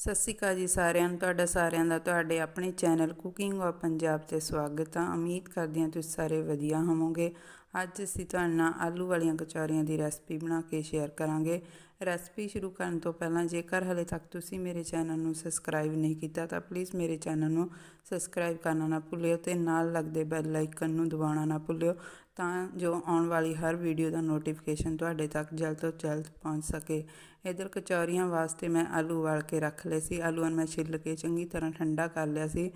ਸਤਿ ਸ਼੍ਰੀ ਅਕਾਲ ਜੀ ਸਾਰਿਆਂ ਨੂੰ, ਤੁਹਾਡਾ ਸਾਰਿਆਂ ਦਾ, ਤੁਹਾਡੇ ਆਪਣੇ ਚੈਨਲ ਕੁਕਿੰਗ ਔਰ ਪੰਜਾਬ ਤੇ ਸਵਾਗਤ ਹੈ ਉਮੀਦ ਕਰਦੀ ਹਾਂ ਤੁਸੀਂ ਸਾਰੇ ਵਧੀਆ ਹੋਵੋਗੇ। ਅੱਜ ਅਸੀਂ ਤੁਹਾਡੇ ਨਾਲ ਆਲੂ ਵਾਲੀਆਂ ਕਚੌਰੀਆਂ ਦੀ ਰੈਸਪੀ ਬਣਾ ਕੇ ਸ਼ੇਅਰ ਕਰਾਂਗੇ। ਰੈਸਪੀ ਸ਼ੁਰੂ ਕਰਨ ਤੋਂ ਪਹਿਲਾਂ ਜੇਕਰ ਹਲੇ ਤੱਕ ਤੁਸੀਂ ਮੇਰੇ ਚੈਨਲ ਨੂੰ ਸਬਸਕ੍ਰਾਈਬ ਨਹੀਂ ਕੀਤਾ, ਤਾਂ ਪਲੀਜ਼ ਮੇਰੇ ਚੈਨਲ ਨੂੰ ਸਬਸਕ੍ਰਾਈਬ ਕਰਨਾ ਨਾ ਭੁੱਲਿਓ ਤੇ ਨਾਲ ਲੱਗਦੇ ਬੈਲ ਆਈਕਨ ਨੂੰ ਦਬਾਉਣਾ ਨਾ ਭੁੱਲਿਓ ਤਾਂ ਜੋ ਆਉਣ ਵਾਲੀ ਹਰ ਵੀਡੀਓ ਦਾ ਨੋਟੀਫਿਕੇਸ਼ਨ ਤੁਹਾਡੇ ਤੱਕ ਜਲਦ ਤੋਂ ਜਲਦ ਪਹੁੰਚ ਸਕੇ। ਇਧਰ ਕਚੌਰੀਆਂ ਵਾਸਤੇ ਮੈਂ ਆਲੂ ਉਬਾਲ ਕੇ ਰੱਖ ਲਏ ਸੀ। ਆਲੂਆਂ ਨੂੰ ਮੈਂ ਛਿੱਲ ਕੇ ਚੰਗੀ ਤਰ੍ਹਾਂ ਠੰਡਾ ਕਰ ਲਿਆ ਸੀ।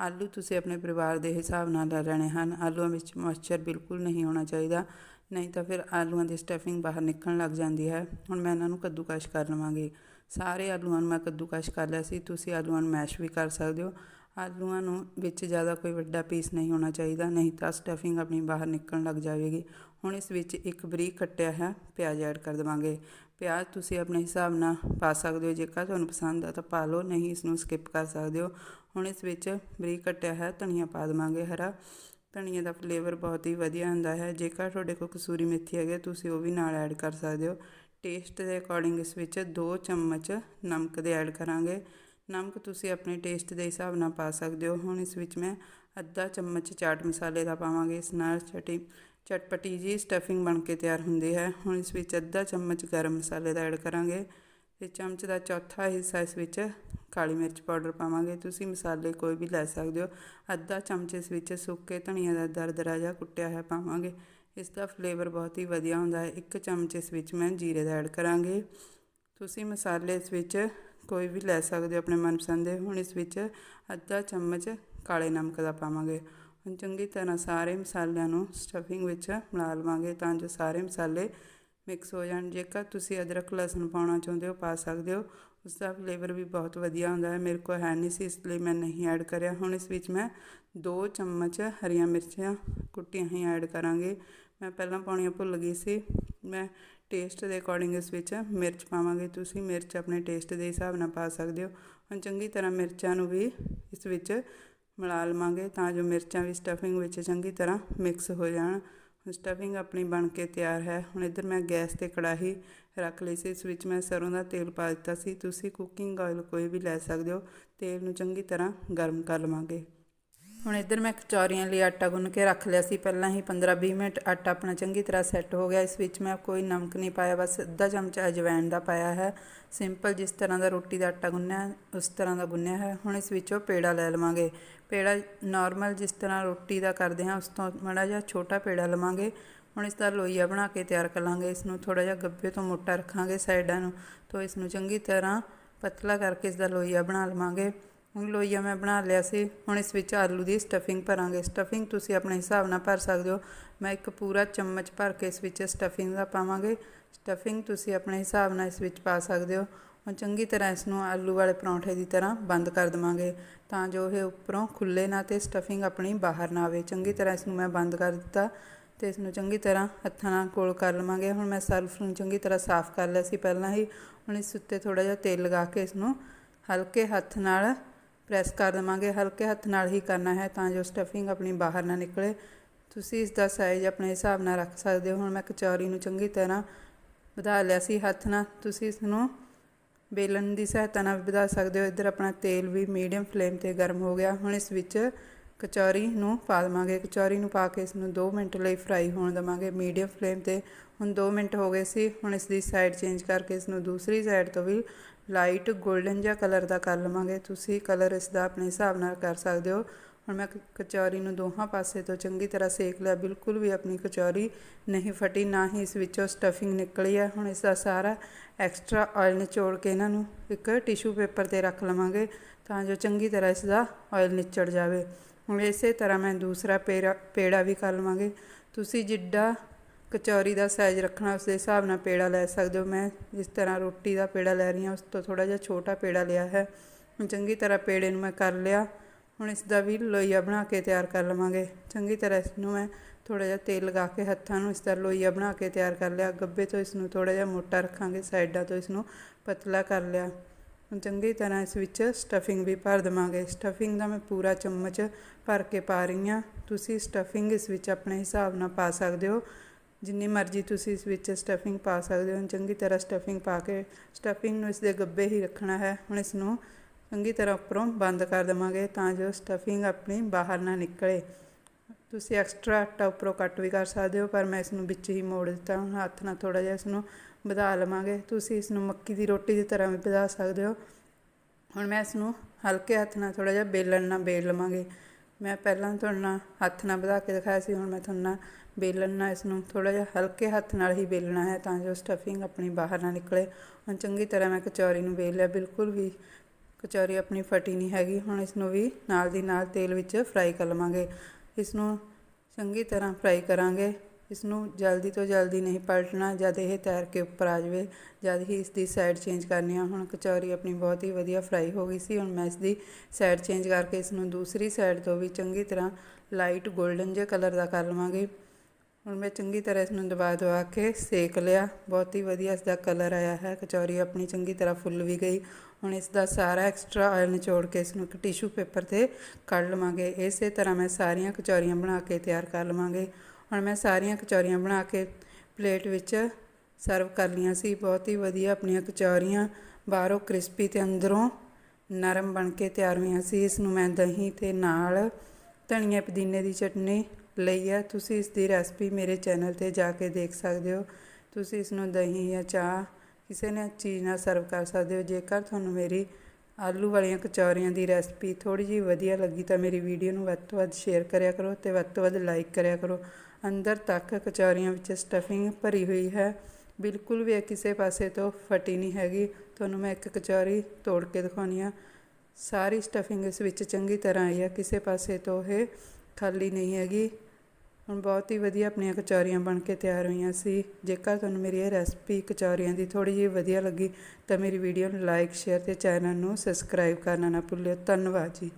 ਆਲੂ ਤੁਸੀਂ ਆਪਣੇ ਪਰਿਵਾਰ ਦੇ ਹਿਸਾਬ ਨਾਲ ਲੈ ਲੈਣੇ ਹਨ। ਆਲੂਆਂ ਵਿੱਚ ਮੋਇਸਚਰ ਬਿਲਕੁਲ ਨਹੀਂ ਹੋਣਾ ਚਾਹੀਦਾ। ਨਹੀਂ ਤਾਂ ਫਿਰ ਆਲੂਆਂ ਦੀ ਸਟਫਿੰਗ ਬਾਹਰ ਨਿਕਲਣ ਲੱਗ ਜਾਂਦੀ ਹੈ। ਹੁਣ ਮੈਂ ਇਹਨਾਂ ਨੂੰ ਕੱਦੂਕਸ਼ ਕਰ ਲਵਾਂਗੀ। ਸਾਰੇ ਆਲੂਆਂ ਨੂੰ ਮੈਂ ਕੱਦੂਕਸ਼ ਕਰ ਲਿਆ ਸੀ। ਤੁਸੀਂ ਆਲੂਆਂ ਨੂੰ ਮੈਸ਼ ਵੀ ਕਰ ਸਕਦੇ ਹੋ। ਆਲੂਆਂ ਨੂੰ ਵਿੱਚ ਜ਼ਿਆਦਾ ਕੋਈ ਵੱਡਾ ਪੀਸ ਨਹੀਂ ਹੋਣਾ ਚਾਹੀਦਾ, ਨਹੀਂ ਤਾਂ ਸਟਫਿੰਗ ਆਪਣੀ ਬਾਹਰ ਨਿਕਲਣ ਲੱਗ ਜਾਵੇਗੀ। ਹੁਣ ਇਸ ਵਿੱਚ ਇੱਕ ਬਰੀਕ ਕੱਟਿਆ ਹੈ, ਪਿਆਜ਼ ਐਡ ਕਰ ਦੇਵਾਂਗੇ। ਪਿਆਜ਼ ਤੁਸੀਂ ਆਪਣੇ ਹਿਸਾਬ ਨਾਲ ਪਾ ਸਕਦੇ ਹੋ। ਜੇਕਰ ਤੁਹਾਨੂੰ ਪਸੰਦ ਆ ਤਾਂ ਪਾ ਲਓ, ਨਹੀਂ ਇਸ ਨੂੰ ਸਕਿਪ ਕਰ ਸਕਦੇ ਹੋ। ਹੁਣ ਇਸ ਵਿੱਚ ਬਰੀਕ ਕੱਟਿਆ ਹੈ, ਧਨੀਆ ਪਾ ਦੇਵਾਂਗੇ ਹਰਾ। ਧਨੀਆ ਦਾ ਫਲੇਵਰ ਬਹੁਤ ਹੀ ਵਧੀਆ ਹੁੰਦਾ ਹੈ। ਜੇਕਰ ਤੁਹਾਡੇ ਕੋਲ ਕਸੂਰੀ ਮੇਥੀ ਹੈਗੇ ਤੁਸੀਂ ਉਹ ਵੀ ਨਾਲ ਐਡ ਕਰ ਸਕਦੇ ਹੋ। ਟੇਸਟ ਦੇ ਅਕੋਰਡਿੰਗ ਇਸ ਵਿੱਚ 2 ਚਮਚ ਨਮਕ ਦੇ ਐਡ ਕਰਾਂਗੇ। ਨਮਕ ਤੁਸੀਂ ਆਪਣੇ ਟੇਸਟ ਦੇ ਹਿਸਾਬ ਨਾਲ ਪਾ ਸਕਦੇ ਹੋ। ਹੁਣ ਇਸ ਵਿੱਚ ਮੈਂ ਅੱਧਾ ਚਮਚ ਚਾਟ ਮਸਾਲੇ ਦਾ ਪਾਵਾਂਗੇ। ਇਸ ਨਾਲ ਚਟੀ, ਚਟਪਟੀ ਜੀ ਸਟਫਿੰਗ ਬਣ ਕੇ ਤਿਆਰ ਹੁੰਦੀ ਹੈ। ਹੁਣ ਇਸ ਵਿੱਚ ਅੱਧਾ ਚਮਚ ਗਰਮ ਮਸਾਲੇ ਦਾ ਐਡ ਕਰਾਂਗੇ। ਤੇ ਚਮਚ ਦਾ ਚੌਥਾ ਹਿੱਸਾ ਇਸ ਵਿੱਚ ਕਾਲੀ ਮਿਰਚ ਪਾਊਡਰ ਪਾਵਾਂਗੇ। ਤੁਸੀਂ ਮਸਾਲੇ ਕੋਈ ਵੀ ਲੈ ਸਕਦੇ ਹੋ। ਅੱਧਾ ਚਮਚ ਇਸ ਵਿੱਚ ਸੁੱਕੇ ਧਨੀਆ ਦਾ ਦਰਦਰਾ ਜਿਹਾ ਕੁੱਟਿਆ ਹੋਇਆ ਪਾਵਾਂਗੇ। ਇਸ ਦਾ ਫਲੇਵਰ ਬਹੁਤ ਹੀ ਵਧੀਆ ਹੁੰਦਾ ਹੈ। ਇੱਕ ਚਮਚ ਇਸ ਵਿੱਚ ਮੈਂ ਜੀਰੇ ਦਾ ਐਡ ਕਰਾਂਗੇ। ਤੁਸੀਂ ਮਸਾਲੇ ਇਸ ਵਿੱਚ ਕੋਈ ਵੀ ਲੈ ਸਕਦੇ ਹੋ ਆਪਣੇ ਮਨਪਸੰਦ ਦੇ। ਹੁਣ ਇਸ ਵਿੱਚ ਅੱਧਾ ਚਮਚ ਕਾਲੇ ਨਮਕ ਦਾ ਪਾਵਾਂਗੇ। ਹੁਣ ਚੰਗੀ ਤਰ੍ਹਾਂ ਸਾਰੇ ਮਸਾਲਿਆਂ ਨੂੰ ਸਟਫਿੰਗ ਵਿੱਚ ਮਿਲਾ ਲਵਾਂਗੇ ਤਾਂ ਜੋ ਸਾਰੇ ਮਸਾਲੇ ਮਿਕਸ ਹੋ ਜਾਣ, ਜੇਕਰ ਤੁਸੀਂ ਅਦਰਕ, ਲਸਣ ਪਾਉਣਾ ਚਾਹੁੰਦੇ ਹੋ, ਪਾ ਸਕਦੇ ਹੋ। ਉਸ ਦਾ ਫਲੇਵਰ ਵੀ ਬਹੁਤ ਵਧੀਆ ਹੁੰਦਾ ਹੈ। ਮੇਰੇ ਕੋਲ ਹੈ ਨਹੀਂ ਸੀ, ਇਸ ਲਈ ਮੈਂ ਨਹੀਂ ਐਡ ਕਰਿਆ। ਹੁਣ ਇਸ ਵਿੱਚ ਮੈਂ 2 ਚਮਚ ਹਰੀਆਂ ਮਿਰਚਾਂ ਕੁੱਟੀਆਂ ਹੀ ਐਡ ਕਰਾਂਗੇ। ਮੈਂ ਪਹਿਲਾਂ ਪਾਉਣੀਆਂ ਭੁੱਲ ਗਈ ਸੀ। ਮੈਂ ਟੇਸਟ ਦੇ ਅਕੋਰਡਿੰਗ ਇਸ ਵਿੱਚ ਮਿਰਚ ਪਾਵਾਂਗੇ। ਤੁਸੀਂ ਮਿਰਚ ਆਪਣੇ ਟੇਸਟ ਦੇ ਹਿਸਾਬ ਨਾਲ ਪਾ ਸਕਦੇ ਹੋ। ਹੁਣ ਚੰਗੀ ਤਰ੍ਹਾਂ ਮਿਰਚਾਂ ਨੂੰ ਵੀ ਇਸ ਵਿੱਚ ਮਿਲਾ ਲਵਾਂਗੇ, ਤਾਂ ਜੋ ਮਿਰਚਾਂ ਵੀ ਸਟਫਿੰਗ ਵਿੱਚ ਚੰਗੀ ਤਰ੍ਹਾਂ ਮਿਕਸ ਹੋ ਜਾਣ। ਸਟਫਿੰਗ ਆਪਣੀ ਬਣ ਕੇ ਤਿਆਰ ਹੈ। ਹੁਣ ਇੱਧਰ ਮੈਂ ਗੈਸ ਤੇ ਕੜਾਹੀ ਰੱਖ ਲਈ ਸੀ। ਇਸ ਵਿੱਚ ਮੈਂ ਸਰੋਂ ਦਾ ਤੇਲ ਪਾ ਦਿੱਤਾ ਸੀ। ਤੁਸੀਂ ਕੁਕਿੰਗ ਆਇਲ ਕੋਈ ਵੀ ਲੈ ਸਕਦੇ ਹੋ। ਤੇਲ ਨੂੰ ਚੰਗੀ ਤਰ੍ਹਾਂ ਗਰਮ ਕਰ ਲਵਾਂਗੇ। ਹੁਣ ਇੱਧਰ ਮੈਂ ਕਚੌਰੀਆਂ ਲਈ ਆਟਾ ਗੁੰਨ ਕੇ ਰੱਖ ਲਿਆ ਸੀ। ਪਹਿਲਾਂ ਹੀ 15-20 ਮਿੰਟ ਆਟਾ ਆਪਣਾ ਚੰਗੀ ਤਰ੍ਹਾਂ ਸੈੱਟ ਹੋ ਗਿਆ। ਇਸ ਵਿੱਚ ਮੈਂ ਕੋਈ ਨਮਕ ਨਹੀਂ ਪਾਇਆ, ਬਸ ਅੱਧਾ ਚਮਚਾ ਅਜਵਾਇਣ ਦਾ ਪਾਇਆ ਹੈ। ਸਿੰਪਲ ਜਿਸ ਤਰ੍ਹਾਂ ਦਾ ਰੋਟੀ ਦਾ ਆਟਾ ਗੁੰਨਿਆ, ਉਸ ਤਰ੍ਹਾਂ ਦਾ ਗੁੰਨਿਆ ਹੈ। ਹੁਣ ਇਸ ਵਿੱਚੋਂ ਪੇੜਾ ਲੈ ਲਵਾਂਗੇ। ਪੇੜਾ ਨਾਰਮਲ ਜਿਸ ਤਰ੍ਹਾਂ ਰੋਟੀ ਦਾ ਕਰਦੇ ਹਾਂ, ਉਸ ਤੋਂ ਮਾੜਾ ਜਿਹਾ ਛੋਟਾ ਪੇੜਾ ਲਵਾਂਗੇ। ਹੁਣ ਇਸ ਦਾ ਲੋਈਆ ਬਣਾ ਕੇ ਤਿਆਰ ਕਰ ਲਾਂਗੇ ਇਸ ਨੂੰ ਥੋੜਾ ਜਿਹਾ ਗੱਬੇ ਤੋਂ ਮੋਟਾ ਰੱਖਾਂਗੇ ਸਾਈਡਾਂ ਨੂੰ। ਤੋਂ ਇਸ ਨੂੰ ਚੰਗੀ ਤਰ੍ਹਾਂ ਪਤਲਾ ਕਰਕੇ ਇਸ ਦਾ ਲੋਈਆ ਬਣਾ ਲਵਾਂਗੇ। ਹੁਣ ਲੋਈਆ ਮੈਂ ਬਣਾ ਲਿਆ ਸੀ। ਹੁਣ ਇਸ ਵਿੱਚ ਆਲੂ ਦੀ ਸਟਫਿੰਗ ਭਰਾਂਗੇ। ਸਟਫਿੰਗ ਤੁਸੀਂ ਆਪਣੇ ਹਿਸਾਬ ਨਾਲ ਭਰ ਸਕਦੇ ਹੋ। ਮੈਂ ਇੱਕ ਪੂਰਾ ਚਮਚ ਭਰ ਕੇ ਇਸ ਵਿੱਚ ਸਟਫਿੰਗ ਦਾ ਪਾਵਾਂਗੇ। ਸਟਫਿੰਗ ਤੁਸੀਂ ਆਪਣੇ ਹਿਸਾਬ ਨਾਲ ਇਸ ਵਿੱਚ ਪਾ ਸਕਦੇ ਹੋ। ਹੁਣ ਚੰਗੀ ਤਰ੍ਹਾਂ ਇਸ ਨੂੰ ਆਲੂ ਵਾਲੇ ਪਰੌਂਠੇ ਦੀ ਤਰ੍ਹਾਂ ਬੰਦ ਕਰ ਦਵਾਂਗੇ ਤਾਂ ਜੋ ਇਹ ਉੱਪਰੋਂ ਖੁੱਲੇ ਨਾ ਤੇ ਸਟਫਿੰਗ ਆਪਣੀ ਬਾਹਰ ਨਾ ਆਵੇ। ਚੰਗੀ ਤਰ੍ਹਾਂ ਇਸ ਨੂੰ ਮੈਂ ਬੰਦ ਕਰ ਦਿੱਤਾ ਤੇ ਇਸ ਨੂੰ ਚੰਗੀ ਤਰ੍ਹਾਂ ਹੱਥਾਂ ਨਾਲ ਕੋਲ ਕਰ ਲਵਾਂਗੇ। ਹੁਣ ਮੈਂ ਸਰਫ ਨੂੰ ਚੰਗੀ ਤਰ੍ਹਾਂ ਸਾਫ਼ ਕਰ ਲਿਆ ਸੀ ਪਹਿਲਾਂ ਹੀ। ਹੁਣ ਇਸ ਉੱਤੇ ਥੋੜਾ ਜਿਹਾ ਤੇਲ ਲਗਾ ਕੇ ਇਸ ਨੂੰ ਹਲਕੇ ਹੱਥ ਨਾਲ ਪ੍ਰੈਸ ਕਰ ਦਵਾਂਗੇ, ਹਲਕੇ ਹੱਥ ਨਾਲ ਹੀ ਕਰਨਾ ਹੈ ਤਾਂ ਜੋ ਸਟਫਿੰਗ ਆਪਣੀ ਬਾਹਰ ਨਾ ਨਿਕਲੇ। ਤੁਸੀਂ ਇਸ ਦਾ ਸਾਈਜ਼ ਆਪਣੇ ਹਿਸਾਬ ਨਾਲ ਰੱਖ ਸਕਦੇ ਹੋ। ਹੁਣ ਮੈਂ ਕਚੌਰੀ ਨੂੰ ਚੰਗੀ ਤਰ੍ਹਾਂ ਵਧਾ ਲਿਆ ਸੀ ਹੱਥ ਨਾਲ। ਤੁਸੀਂ ਇਸ ਨੂੰ ਬੇਲਣ ਦੀ ਸਹਾਇਤਾ ਨਾਲ ਵਧਾ ਸਕਦੇ ਹੋ। ਇੱਧਰ ਆਪਣਾ ਤੇਲ ਵੀ ਮੀਡੀਅਮ ਫਲੇਮ ਤੇ ਗਰਮ ਹੋ ਗਿਆ। ਹੁਣ ਇਸ ਵਿੱਚ ਕਚੌਰੀ ਨੂੰ ਪਾ ਦਵਾਂਗੇ। ਕਚੌਰੀ ਨੂੰ ਪਾ ਕੇ ਇਸ ਨੂੰ 2 ਮਿੰਟ ਲਈ ਫਰਾਈ ਹੋਣ ਦਵਾਂਗੇ ਮੀਡੀਅਮ ਫਲੇਮ ਤੇ। ਹੁਣ 2 ਮਿੰਟ ਹੋ ਗਏ ਸੀ। ਹੁਣ ਇਸ ਦੀ ਸਾਈਡ ਚੇਂਜ ਕਰਕੇ ਇਸ ਨੂੰ ਦੂਸਰੀ ਸਾਈਡ ਤੋਂ ਵੀ ਲਾਈਟ 골ਡਨ ਜਿਹਾ ਕਲਰ ਦਾ ਕਰ ਲਵਾਂਗੇ। ਤੁਸੀਂ ਕਲਰ ਇਸ ਦਾ ਆਪਣੇ ਹਿਸਾਬ ਨਾਲ ਕਰ ਸਕਦੇ ਹੋ। ਹੁਣ ਮੈਂ ਕਚੌਰੀ ਨੂੰ ਦੋਹਾਂ ਪਾਸੇ ਤੋਂ ਚੰਗੀ ਤਰ੍ਹਾਂ ਸੇਕ ਲਿਆ। ਬਿਲਕੁਲ ਵੀ ਆਪਣੀ ਕਚੌਰੀ ਨਹੀਂ ਫਟੀ, ਨਾ ਹੀ ਇਸ ਵਿੱਚੋਂ ਸਟਫਿੰਗ ਨਿਕਲੀ ਹੈ ਹੁਣ ਇਸ ਦਾ ਸਾਰਾ ਐਕਸਟਰਾ ਆਇਲ ਨਿਚੋੜ ਕੇ ਇਹਨਾਂ ਨੂੰ ਇੱਕ ਟਿਸ਼ੂ ਪੇਪਰ ਤੇ ਰੱਖ ਲਵਾਂਗੇ ਤਾਂ ਜੋ ਚੰਗੀ ਤਰ੍ਹਾਂ ਇਸ ਦਾ ਆਇਲ ਨਿਚੜ ਜਾਵੇ। ਹੁਣ ਇਸੇ ਤਰ੍ਹਾਂ ਮੈਂ ਦੂਸਰਾ ਪੇੜਾ ਪੇੜਾ ਵੀ ਕਰ ਲਵਾਂਗੇ। ਤੁਸੀਂ ਜਿੱਡਾ ਕਚੌਰੀ ਦਾ ਸਾਈਜ਼ ਰੱਖਣਾ ਉਸ ਦੇ ਹਿਸਾਬ ਨਾਲ ਪੇੜਾ ਲੈ ਸਕਦੇ ਹੋ। ਮੈਂ ਜਿਸ ਤਰ੍ਹਾਂ ਰੋਟੀ ਦਾ ਪੇੜਾ ਲੈ ਰਹੀ ਹਾਂ, ਉਸ ਤੋਂ ਥੋੜਾ ਜਿਹਾ ਛੋਟਾ ਪੇੜਾ ਲਿਆ ਹੈ। ਹੁਣ ਚੰਗੀ ਤਰ੍ਹਾਂ ਪੇੜੇ ਨੂੰ ਮੈਂ ਕਰ ਲਿਆ। ਹੁਣ ਇਸ ਦਾ ਵੀ ਲੋਈਆ ਬਣਾ ਕੇ ਤਿਆਰ ਕਰ ਲਵਾਂਗੇ। ਚੰਗੀ ਤਰ੍ਹਾਂ ਇਸ ਨੂੰ ਮੈਂ ਥੋੜਾ ਜਿਹਾ ਤੇਲ ਲਗਾ ਕੇ ਹੱਥਾਂ ਨੂੰ ਇਸ ਦਾ ਲੋਈਆ ਬਣਾ ਕੇ ਤਿਆਰ ਕਰ ਲਿਆ। ਗੱਬੇ ਤੋਂ ਇਸ ਨੂੰ ਥੋੜਾ ਜਿਹਾ ਮੋਟਾ ਰੱਖਾਂਗੇ, ਸਾਈਡਾਂ ਤੋਂ ਇਸ ਨੂੰ ਪਤਲਾ ਕਰ ਲਿਆ। ਹੁਣ ਚੰਗੀ ਤਰ੍ਹਾਂ ਇਸ ਵਿੱਚ ਸਟਫਿੰਗ ਵੀ ਭਰ ਦਵਾਂਗੇ। ਸਟਫਿੰਗ ਦਾ ਮੈਂ ਪੂਰਾ ਚਮਚ ਭਰ ਕੇ ਪਾ ਰਹੀ ਹਾਂ। ਤੁਸੀਂ ਸਟਫਿੰਗ ਇਸ ਵਿੱਚ ਆਪਣੇ ਹਿਸਾਬ ਨਾਲ ਪਾ ਸਕਦੇ ਹੋ। ਜਿੰਨੀ ਮਰਜ਼ੀ ਤੁਸੀਂ ਇਸ ਵਿੱਚ ਸਟਫਿੰਗ ਪਾ ਸਕਦੇ ਹੋ, ਚੰਗੀ ਤਰ੍ਹਾਂ ਸਟਫਿੰਗ ਪਾ ਕੇ ਸਟਫਿੰਗ ਨੂੰ ਇਸ ਦੇ ਗੱਬੇ ਹੀ ਰੱਖਣਾ ਹੈ। ਹੁਣ ਇਸ ਨੂੰ ਚੰਗੀ ਤਰ੍ਹਾਂ ਉੱਪਰੋਂ ਬੰਦ ਕਰ ਦੇਵਾਂਗੇ ਤਾਂ ਜੋ ਸਟਫਿੰਗ ਆਪਣੀ ਬਾਹਰ ਨਾ ਨਿਕਲੇ। ਤੁਸੀਂ ਐਕਸਟਰਾ ਆਟਾ ਉੱਪਰੋਂ ਕੱਟ ਵੀ ਕਰ ਸਕਦੇ ਹੋ, ਪਰ ਮੈਂ ਇਸ ਨੂੰ ਵਿੱਚ ਹੀ ਮੋੜ ਦਿੱਤਾ। ਹੁਣ ਹੱਥ ਨਾਲ ਥੋੜਾ ਜਿਹਾ ਇਸ ਨੂੰ ਵਧਾ ਲਵਾਂਗੇ। ਤੁਸੀਂ ਇਸ ਨੂੰ ਮੱਕੀ ਦੀ ਰੋਟੀ ਦੀ ਤਰ੍ਹਾਂ ਵੀ ਵਧਾ ਸਕਦੇ ਹੋ। ਹੁਣ ਮੈਂ ਇਸ ਨੂੰ ਹਲਕੇ ਹੱਥ ਨਾਲ ਥੋੜਾ ਜਿਹਾ ਬੇਲਣ ਨਾਲ ਬੇਲ ਲਵਾਂਗੇ। ਮੈਂ ਪਹਿਲਾਂ ਤੁਹਾਡੇ ਨਾਲ ਹੱਥ ਨਾਲ ਵਧਾ ਕੇ ਦਿਖਾਇਆ ਸੀ, ਹੁਣ ਮੈਂ ਤੁਹਾਨੂੰ ਨਾਲ ਬੇਲਣ ਨਾਲ ਇਸ ਨੂੰ ਥੋੜਾ ਜਿਹਾ ਹਲਕੇ ਹੱਥ ਨਾਲ ਹੀ ਬੇਲਣਾ ਹੈ ਤਾਂ ਜੋ ਸਟਫਿੰਗ ਆਪਣੀ ਬਾਹਰ ਨਾ ਨਿਕਲੇ। ਹੁਣ ਚੰਗੀ ਤਰ੍ਹਾਂ ਮੈਂ ਕਚੌਰੀ ਨੂੰ ਬੇਲ ਲਿਆ, ਬਿਲਕੁਲ ਵੀ ਕਚੌਰੀ ਆਪਣੀ ਫਟੀ ਨਹੀਂ ਹੈਗੀ। ਹੁਣ ਇਸ ਨੂੰ ਵੀ ਨਾਲ ਦੀ ਨਾਲ ਤੇਲ ਵਿੱਚ ਫਰਾਈ ਕਰ ਲਵਾਂਗੇ। ਇਸ ਨੂੰ ਚੰਗੀ ਤਰ੍ਹਾਂ ਫਰਾਈ ਕਰਾਂਗੇ। ਇਸ ਨੂੰ ਜਲਦੀ ਤੋਂ ਜਲਦੀ ਨਹੀਂ ਪਲਟਣਾ, ਜਦ ਇਹ ਤੈਰ ਕੇ ਉੱਪਰ ਆ ਜਾਵੇ, ਜਦ ਹੀ ਇਸ ਦੀ ਸਾਈਡ ਚੇਂਜ ਕਰਨੀ ਆ। ਹੁਣ ਕਚੌਰੀ ਆਪਣੀ ਬਹੁਤ ਹੀ ਵਧੀਆ ਫਰਾਈ ਹੋ ਗਈ ਸੀ, ਹੁਣ ਮੈਂ ਇਸ ਦੀ ਸਾਈਡ ਚੇਂਜ ਕਰਕੇ ਇਸ ਨੂੰ ਦੂਸਰੀ ਸਾਈਡ ਤੋਂ ਵੀ ਚੰਗੀ ਤਰ੍ਹਾਂ ਲਾਈਟ 골ਡਨ ਜਿਹੇ ਕਲਰ ਦਾ ਕਰ ਲਵਾਂਗੇ। ਹੁਣ ਮੈਂ ਚੰਗੀ ਤਰ੍ਹਾਂ ਇਸ ਨੂੰ ਦਬਾ ਦਬਾ ਕੇ ਸੇਕ ਲਿਆ। ਬਹੁਤ ਹੀ ਵਧੀਆ ਇਸ ਦਾ ਕਲਰ ਆਇਆ ਹੈ। ਕਚੌਰੀ ਆਪਣੀ ਚੰਗੀ ਤਰ੍ਹਾਂ ਫੁੱਲ ਵੀ ਗਈ। ਹੁਣ ਇਸ ਦਾ ਸਾਰਾ ਐਕਸਟਰਾ ਆਇਲ ਨਿਚੋੜ ਕੇ ਇਸ ਨੂੰ ਇੱਕ ਟਿਸ਼ੂ ਪੇਪਰ ਤੇ ਕੱਢ ਲਵਾਂਗੇ। ਇਸੇ ਤਰ੍ਹਾਂ ਮੈਂ ਸਾਰੀਆਂ ਕਚੌਰੀਆਂ ਬਣਾ ਕੇ ਤਿਆਰ ਕਰ ਲਵਾਂਗੇ। ਹੁਣ ਮੈਂ ਸਾਰੀਆਂ ਕਚੌਰੀਆਂ ਬਣਾ ਕੇ ਪਲੇਟ ਵਿੱਚ ਸਰਵ ਕਰ ਲੀਆਂ ਸੀ। ਬਹੁਤ ਹੀ ਵਧੀਆ ਆਪਣੀਆਂ ਕਚੌਰੀਆਂ ਬਾਹਰੋਂ ਕ੍ਰਿਸਪੀ ਤੇ ਅੰਦਰੋਂ ਨਰਮ ਬਣ ਕੇ ਤਿਆਰ ਹੋਈਆਂ ਸੀ। ਇਸ ਨੂੰ ਮੈਂ ਦਹੀਂ ਤੇ ਨਾਲ ਧਨੀਆ ਪੁਦੀਨੇ ਦੀ ਚਟਨੀ ਲਈ ਹੈ ਤੁਸੀਂ ਇਸ ਦੀ ਰੈਸਪੀ ਮੇਰੇ ਚੈਨਲ ਤੇ ਜਾ ਕੇ ਦੇਖ ਸਕਦੇ ਹੋ। ਤੁਸੀਂ ਇਸ ਨੂੰ ਦਹੀਂ ਜਾਂ ਚਾਹ ਕਿਸੇ ਨੇ ਚੀਜ਼ ਨਾਲ ਸਰਵ ਕਰ ਸਕਦੇ ਹੋ। ਜੇਕਰ ਤੁਹਾਨੂੰ ਮੇਰੀ ਆਲੂ ਵਾਲੀਆਂ ਕਚੌਰੀਆਂ ਦੀ ਰੈਸਪੀ ਥੋੜੀ ਜਿਹੀ ਵਧੀਆ ਲੱਗੀ ਤਾਂ ਮੇਰੀ ਵੀਡੀਓ ਨੂੰ ਵੱਧ ਤੋਂ ਵੱਧ ਸ਼ੇਅਰ ਕਰਿਆ ਕਰੋ ਤੇ ਵੱਧ ਤੋਂ ਵੱਧ ਲਾਈਕ ਕਰਿਆ ਕਰੋ। ਅੰਦਰ ਤੱਕ ਕਚੌਰੀਆਂ ਵਿੱਚ ਸਟਫਿੰਗ ਭਰੀ ਹੋਈ ਹੈ। ਬਿਲਕੁਲ ਵੀ ਇਹ ਕਿਸੇ ਪਾਸੇ ਤੋਂ ਫਟੀ ਨਹੀਂ ਹੈਗੀ। ਤੁਹਾਨੂੰ ਮੈਂ ਇੱਕ ਕਚੌਰੀ ਤੋੜ ਕੇ ਦਿਖਾਉਣੀ ਆ। ਸਾਰੀ ਸਟਫਿੰਗ ਇਸ ਵਿੱਚ ਚੰਗੀ ਤਰ੍ਹਾਂ ਆਈ ਹੈ ਕਿਸੇ ਪਾਸੇ ਤੋਂ ਇਹ ਖਾਲੀ ਨਹੀਂ ਹੈਗੀ। ਹੁਣ ਬਹੁਤ ਹੀ ਵਧੀਆ ਆਪਣੀਆਂ ਕਚੌਰੀਆਂ ਬਣ ਕੇ ਤਿਆਰ ਹੋਈਆਂ ਸੀ। ਜੇਕਰ ਤੁਹਾਨੂੰ ਮੇਰੀ ਇਹ ਰੈਸਪੀ ਕਚੌਰੀਆਂ ਦੀ ਥੋੜੀ ਜਿਹੀ ਵਧੀਆ ਲੱਗੀ, ਤਾਂ ਮੇਰੀ ਵੀਡੀਓ ਨੂੰ ਲਾਈਕ ਸ਼ੇਅਰ ਤੇ ਚੈਨਲ ਨੂੰ ਸਬਸਕ੍ਰਾਈਬ ਕਰਨਾ ਨਾ ਭੁੱਲਿਓ। ਧੰਨਵਾਦ ਜੀ।